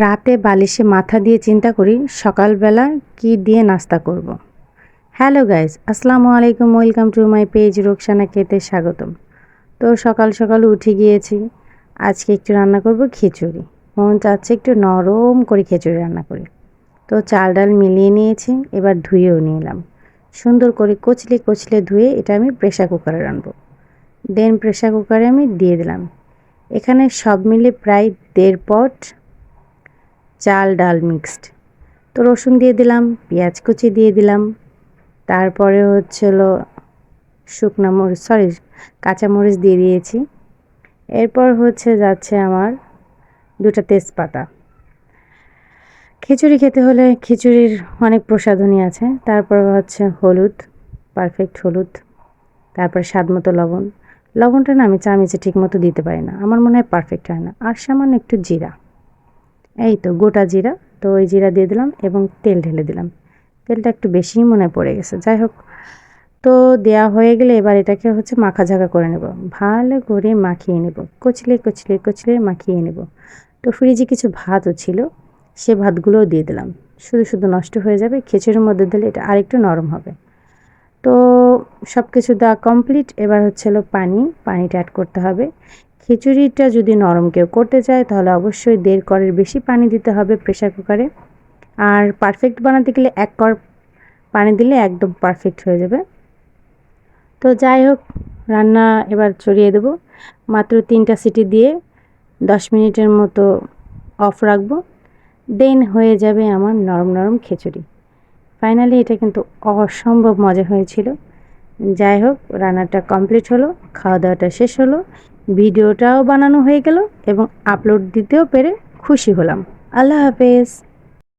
রাতে বালিশে মাথা দিয়ে চিন্তা করি, সকালবেলা কি দিয়ে নাস্তা করব। হ্যালো গাইজ আসসালামু আলাইকুম, welcome to my page Roksana খেতে স্বাগতম। তো সকাল সকাল উঠে গিয়েছি, আজকে একটু রান্না করব খিচুড়ি। মন চাচ্ছে একটু নরম করে খিচুড়ি রান্না করি। তো চাল ডাল মিলিয়ে নিয়েছি, এবার ধুয়েও নিলাম। সুন্দর করে কচলে কচলে ধুয়ে এটা আমি প্রেশার কুকারে রানবো দেন প্রেশার কুকারে আমি দিয়ে দিলাম। এখানে সব মিলে প্রায় দেড় পট চাল ডাল মিক্সড। তো রসুন দিয়ে দিলাম, পেঁয়াজ কুচি দিয়ে দিলাম। তারপরে হচ্ছিল শুকনো মরিচ সরি কাঁচামরিচ দিয়ে দিয়েছি। এরপর হচ্ছে যাচ্ছে আমার দুটা তেজপাতা। খিচুড়ি খেতে হলে খিচুড়ির অনেক প্রসাধনী আছে। তারপর হচ্ছে হলুদ পারফেক্ট হলুদ। তারপর স্বাদ মতো লবণ। লবণটা না আমি চামিচে ঠিক মতো দিতে পারি না। আমার মনে হয় পারফেক্ট হয় না। আর সামান্য একটু জিরা। এই তো গোটা জিরা, তো ওই জিরা দিয়ে দিলাম এবং তেল ঢেলে দিলাম। তেলটা একটু বেশিই মনে পড়ে গেছে, যাই হোক। তো দেয়া হয়ে গেলে এবার এটাকে হচ্ছে মাখা ঝাঁকা করে নেব। ভালো করে মাখিয়ে নেব। কচলে কচলে কচলে মাখিয়ে নেব। তো ফ্রিজে কিছু ভাতও ছিল, সে ভাতগুলোও দিয়ে দিলাম। শুধু শুধু নষ্ট হয়ে যাবে, খিচুড়ির মধ্যে দিলে এটা আরেকটু নরম হবে। তো সব কিছু দেওয়া কমপ্লিট এবার হচ্ছিল পানি, পানিটা অ্যাড করতে হবে। খিচুড়িটা যদি নরম কেউ করতে চায়, তাহলে অবশ্যই দেড় করের বেশি পানি দিতে হবে প্রেশার কুকারে আর পারফেক্ট বানাতে গেলে এক কর পানি দিলে একদম পারফেক্ট হয়ে যাবে। তো যাই হোক, রান্না এবার চড়িয়ে দেবো। মাত্র তিনটা সিটি দিয়ে দশ মিনিটের মতো অফ রাখব। দেন হয়ে যাবে আমার নরম নরম খিচুড়ি। ফাইনালি এটা কিন্তু অসম্ভব মজা হয়েছিল। যাই হোক, রান্নাটা কমপ্লিট হলো খাওয়া দাওয়াটা শেষ হলো, ভিডিওটাও বানানো হয়ে গেল এবং আপলোড দিতেও পেরে খুশি হলাম। আল্লাহ হাফেজ।